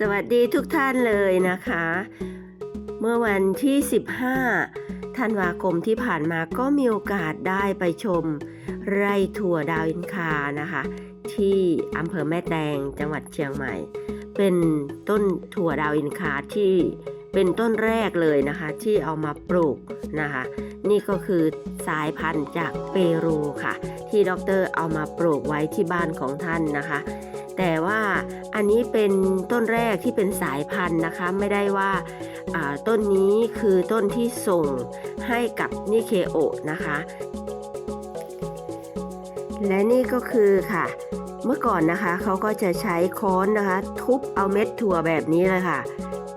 สวัสดีทุกท่านเลยนะคะ เมื่อวันที่ 15 ธันวาคมที่ผ่านมาก็มีโอกาสได้ไปชม ไร่ถั่วดาวอินคานะคะ ที่อำเภอแม่แตงจังหวัดเชียงใหม่ เป็นต้นถั่วดาวอินคาที่ เป็นต้นแรกเลยนะคะที่เอามาปลูกนะคะ นี่ก็คือสายพันธุ์จากเปรูค่ะ ที่ด็อกเตอร์เอามาปลูกไว้ที่บ้านของท่านนะคะ แต่ว่าอันนี้เป็นต้นแรกที่เป็นสายพันธุ์นะคะ ไม่ได้ว่าต้นนี้คือต้นที่ส่งให้กับนิเคโอนะคะ และนี่ก็คือค่ะ เมื่อก่อนนะคะเขาก็จะใช้ค้อนนะคะ ทุบเอาเม็ดถั่วแบบนี้เลยค่ะ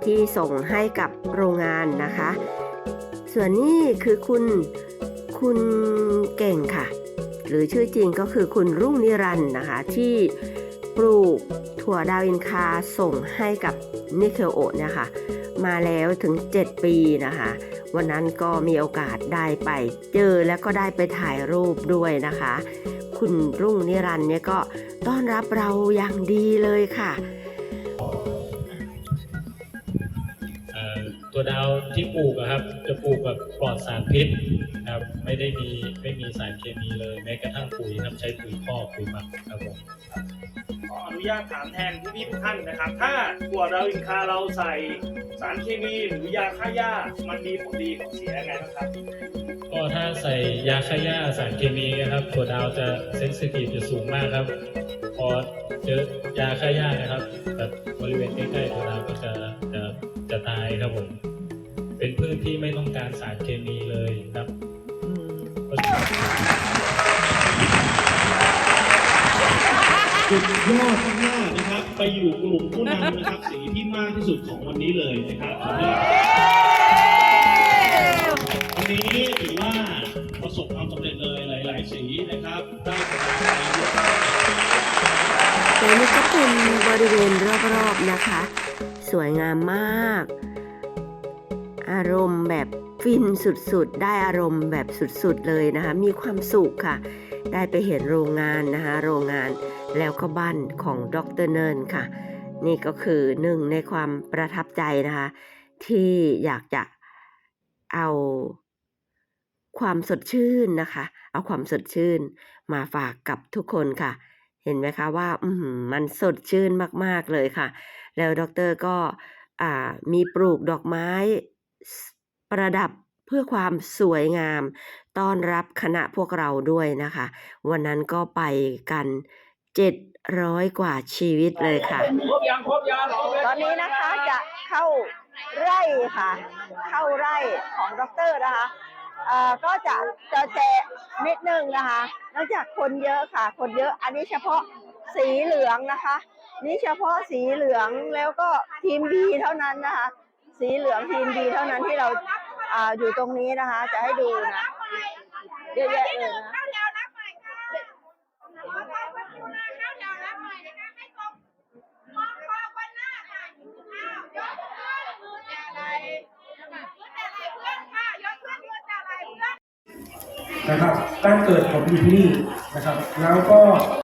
ที่ส่งให้กับโรงงานนะคะ ส่วนนี้คือคุณคุณเก่งค่ะ หรือชื่อจริงก็คือคุณรุ่งนิรันด์นะคะ ที่ปลูกถั่วดาวอินคาส่งให้กับนิเคโอเนี่ยค่ะ มาแล้วถึง 7 ปีนะคะ วันนั้นก็มีโอกาสได้ไปเจอแล้วก็ได้ไปถ่ายรูปด้วยนะคะ คุณรุ่งนิรันด์เนี่ยก็ต้อนรับเราอย่างดีเลยค่ะ ตัวดาวที่ปลูกอะครับ จะปลูกแบบปลอดสารพิษครับไม่ได้มีไม่มีสารเคมีเลยแม้กระทั่งปุ๋ยครับใช้ปุ๋ยคอกปุ๋ยหมักครับผมขออนุญาตถามแทนพี่พี่ๆทุกท่านนะครับ ถ้าถั่วดาวอินคาเราใส่สารเคมีหรือยาฆ่าหญ้ามันมีผลดีของเสียยังไงบ้างครับก็ถ้าใส่ยาฆ่าหญ้าสารเคมีนะครับ ตัวดาวจะเซนซิทีฟจะสูงมากครับ พอเจอยาฆ่าหญ้านะครับแบบบริเวณใกล้ๆตัวดาก็จะจะจะตายครับผมเป็นพืชที่ไม่ต้องการสารเคมีเลยครับสุดยอดมากนะครับ ไปอยู่กลุ่มผู้นำนะครับสีที่มากที่สุดของวันนี้เลยนะครับ และนี่ก็เป็นบริเวณรอบๆนะคะ สวยงามมาก อารมณ์แบบฟินสุดๆ ได้อารมณ์แบบสุดๆเลยนะคะ มีความสุขค่ะ ได้ไปเห็นโรงงานนะคะ โรงงานแล้วก็บ้านของดรเนินค่ะ นี่ก็คือหนึ่งในความประทับใจนะคะ ที่อยากจะเอาความสดชื่นนะคะ เอาความสดชื่นมาฝากกับทุกคนค่ะ ห็นไหมคะว่าอืมันสดชื่นมากๆเลยค่ะ แล้วดรก็อ่ามีปลูกดอกไม้ประดับเพื่อความสวยงาม ต้อนรับคณะพวกเราด้วยนะคะ วันนั้นก็ไปกัน700กว่าชีวิตเลยค่ะ ตอนนี้นะคะจะเข้าไร่ค่ะ เข้าไร่ของดรนะคะ เอ่อก็จะจะแจกนิดนึงนะคะเนื่องจากคนเยอะค่ะ คนเยอะอันนี้เฉพาะสีเหลืองนะคะ นี่เฉพาะสีเหลืองแล้วก็ทีมบีเท่านั้นนะคะ สีเหลืองทีมบีเท่านั้นที่เราอ่าอยู่ตรงนี้นะคะ จะให้ดูนะเยอะแยะเลยนะ นะครับการเกิดผมอยู่ที่นี่นะครับ แล้วก็